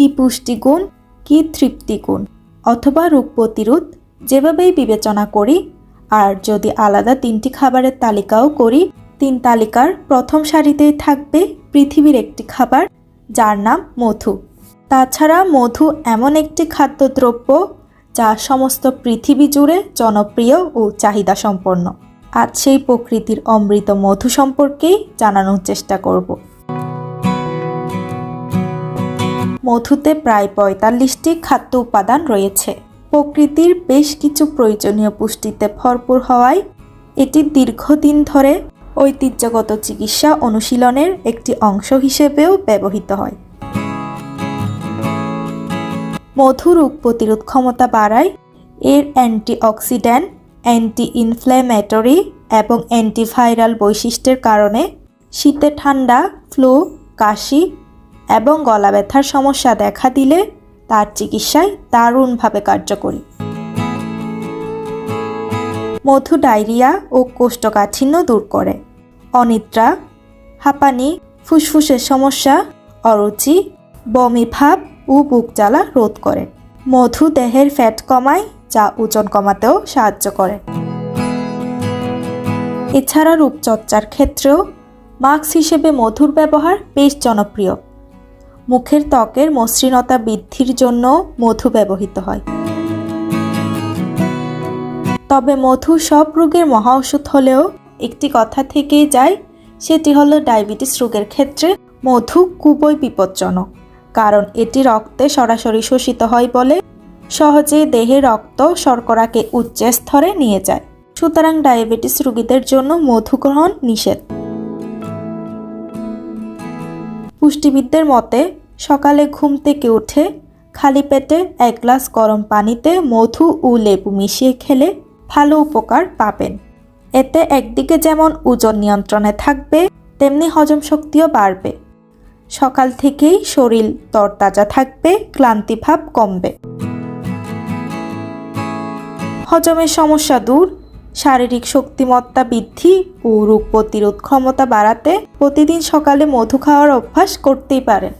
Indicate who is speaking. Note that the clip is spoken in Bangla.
Speaker 1: কি পুষ্টিগুণ, কি তৃপ্তিগুণ অথবা রোগ প্রতিরোধ যেভাবেই বিবেচনা করি, আর যদি আলাদা তিনটি খাবারের তালিকাও করি, তিন তালিকার প্রথম সারিতেই থাকবে পৃথিবীর একটি খাবার যার নাম মধু। তাছাড়া মধু এমন একটি খাদ্যদ্রব্য যা সমস্ত পৃথিবী জুড়ে জনপ্রিয় ও চাহিদা সম্পন্ন আজ সেই প্রকৃতির অমৃত মধু সম্পর্কেই জানানোর চেষ্টা করব। মধুতে প্রায় পঁয়তাল্লিশটি খাদ্য উপাদান রয়েছে। প্রকৃতির বেশ কিছু প্রয়োজনীয় পুষ্টিতে ভরপুর হওয়ায় এটি দীর্ঘদিন ধরে ঐতিহ্যগত চিকিৎসা অনুশীলনের একটি অংশ হিসেবেও ব্যবহৃত হয়। মধু রোগ প্রতিরোধ ক্ষমতা বাড়ায় এর অ্যান্টিঅক্সিডেন্ট অ্যান্টি ইনফ্ল্যামেটরি এবং অ্যান্টিভাইরাল বৈশিষ্ট্যের কারণে শীতে ঠান্ডা, ফ্লু, কাশি এবং গলা ব্যথার সমস্যা দেখা দিলে তার চিকিৎসায় দারুণভাবে কার্যকরী। মধু, ডায়রিয়া ও কোষ্ঠকাঠিন্য দূর করে। অনিদ্রা, হাঁপানি, ফুসফুসের সমস্যা, অরুচি, বমি ভাব ও বুক জ্বালা রোধ করে। মধু দেহের ফ্যাট কমায়, যা ওজন কমাতেও সাহায্য করে। এছাড়া রূপচর্চার ক্ষেত্রেও মাস্ক হিসেবে মধুর ব্যবহার বেশ জনপ্রিয়। মুখের ত্বকের মসৃণতা বৃদ্ধির জন্য মধু ব্যবহৃত হয়। তবে মধু সব রোগের মহা ওষুধ হলেও একটি কথা থেকেই যায়, সেটি হলো ডায়াবেটিস রোগের ক্ষেত্রে মধু খুবই বিপজ্জনক, কারণ এটি রক্তে সরাসরি শোষিত হয় বলে সহজে দেহে রক্ত শর্করাকে উচ্চ স্তরে নিয়ে যায়। সুতরাং ডায়াবেটিস রোগীদের জন্য মধু গ্রহণ নিষেধ। পুষ্টিবিদদের মতে সকালে ঘুম থেকে উঠে খালি পেটে এক গ্লাস গরম পানিতে মধু ও লেবু মিশিয়ে খেলে ভালো উপকার পাবেন। এতে একদিকে যেমন ওজন নিয়ন্ত্রণে থাকবে, তেমনি হজম শক্তিও বাড়বে। সকাল থেকেই শরীর তরতাজা থাকবে ক্লান্তিভাব কমবে। হজমের সমস্যা দূর। শারীরিক শক্তিমত্তা বৃদ্ধি ও রোগ প্রতিরোধ ক্ষমতা বাড়াতে প্রতিদিন সকালে মধু খাওয়ার অভ্যাস করতেই পারেন।